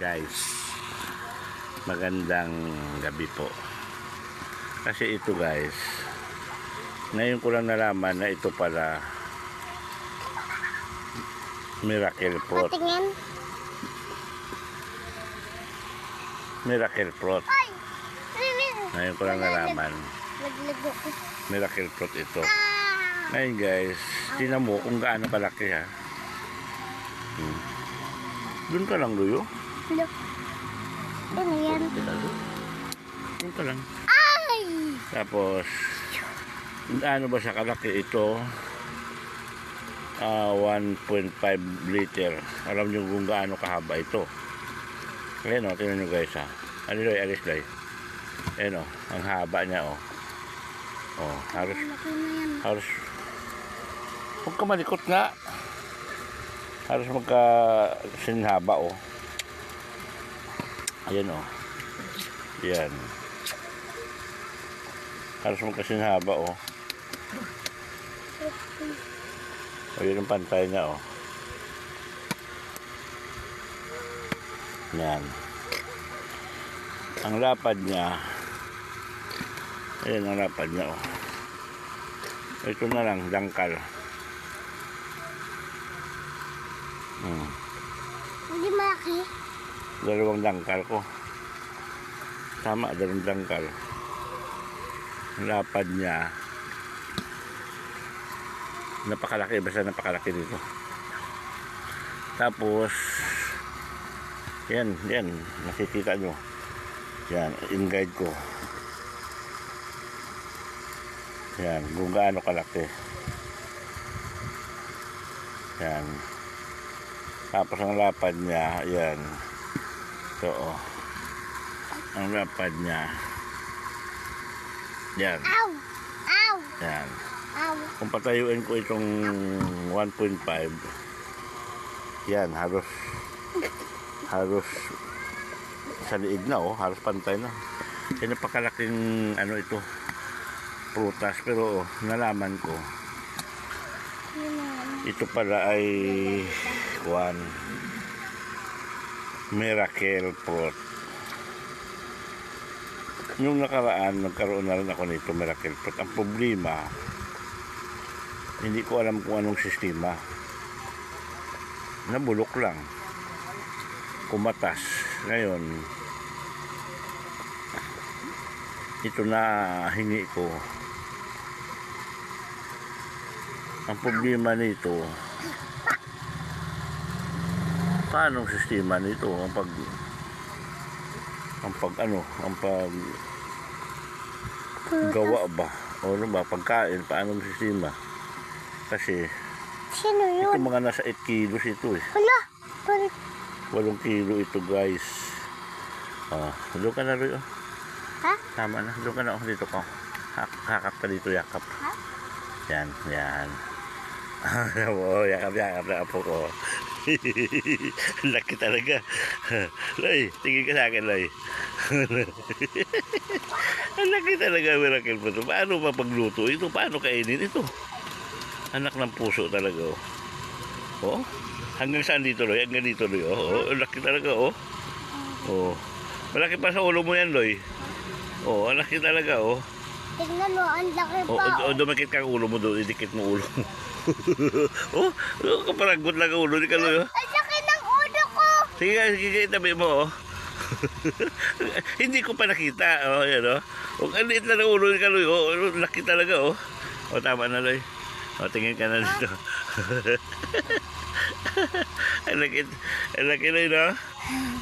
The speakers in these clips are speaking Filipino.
guys. Magandang gabi po. Kasi ito guys ngayon ko lang nalaman na ito pala miracle fruit. Patingin. miracle fruit. Ngayon ko lang nalaman. Miracle fruit ito. Ah! ngayon guys tinan mo kung gaano kalaki ha? Hmm. doon ka lang luyo Look. Ano yan? doon ka lang Ay! Tapos, ano ba sa kalaki ito? Ah, 1.5 liter. Alam nyo kung gaano kahaba ito. Ayan o, tingnan nyo guys ha. Ano doy, alis doy. Ayan o, ang haba niya o. Oh, halos, halos, huwag ka malikot nga. Halos magka sinhaba o. Ayan o. Yan. Halos magkasinhaba o. O yun ang pantay niya o. Yan. Ang lapad niya. Ayan ang lapad niya o. Ito na lang, dangkal. Hmm. Hindi malaki. Dalawang dangkal ko. Tama, dalawang dangkal. Ang lapad niya. Napakalaki, basta napakalaki dito. Tapos, yan, yan, nakikita nyo. Yan, in-guide ko. Yan, kung gaano kalaki. Yan. Tapos ang lapad niya, yan. Oh. ang lapad niya. Yan, Ow! Ow! yan. Ow! Kung patayuin ko itong 1.5, yan, halos, halos, sa liig na, oh, halos pantay na. Yan, napakalaking, ano ito, prutas, pero oh, nalaman ko, ito pala ay, one, miracle fruit. Yung nakaraan, nagkaroon na rin ako nito, miracle fruit. Ang problema, hindi ko alam kung anong sistema. Nabulok lang. Kumatas. Ngayon, ito na hingi ko. Ang problema nito, paano ang sistema nito? Ang pag, ang pag ano, ang pag gawa ba? O ano ba, pagkain, paano ang sistema? Kasi, Sino ito yun? mga nasa 8 kilos ito eh. Bakit? 8 kilo ito guys. Oh, doon ka na rin. Oh. Ha? Tama na, doon ka na. Oh, dito ko. Hak- Hakap ka dito, yakap. Ha? Yan, yan. Oo, yakap, yakap na apo ko. Laki talaga. Loy, tingin ka sa akin, Loy. Ang laki talaga, miracle po ito. Paano ba pagluto ito? Paano kainin ito? Anak ng puso talaga, oh. Oh, hanggang saan dito, Loy? Hanggang dito, Loy. Oh, oh laki talaga, oh. Oh. Malaki pa sa ulo mo yan, Loy. Oh, laki talaga, oh. Tingnan mo, ang laki O, pa. o, o dumakit ka ang ulo mo doon, idikit mo ulo mo. oh, oh, kaparagot lang ang ulo ni Kaloy. Oh. Ang laki ng ulo ko! Sige, sige, sige, tabi mo, oh. Hindi ko pa nakita, oh, yan, oh. O, ang liit lang ang ulo ni Kaloy, oh. oh, Laki talaga, oh. O, tama na, Loy. O, tingin ka na dito. ang laki, ang laki, Loy, no?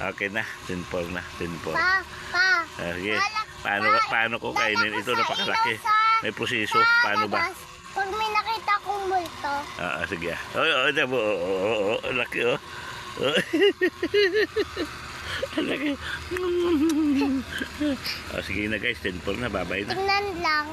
Okay na, simple na, simple. Pa, pa. Ah, Sige, Wala- paano, pa- paano ko kainin ito? Napakalaki. May proseso, paano ba? Pag may nakita kong multo, Ah, sige. Oo, oh, oh, oh, oh, oh, oh, laki, oh. Oh. Laki. oh, sige na guys, 10 na, babay na. tingnan lang.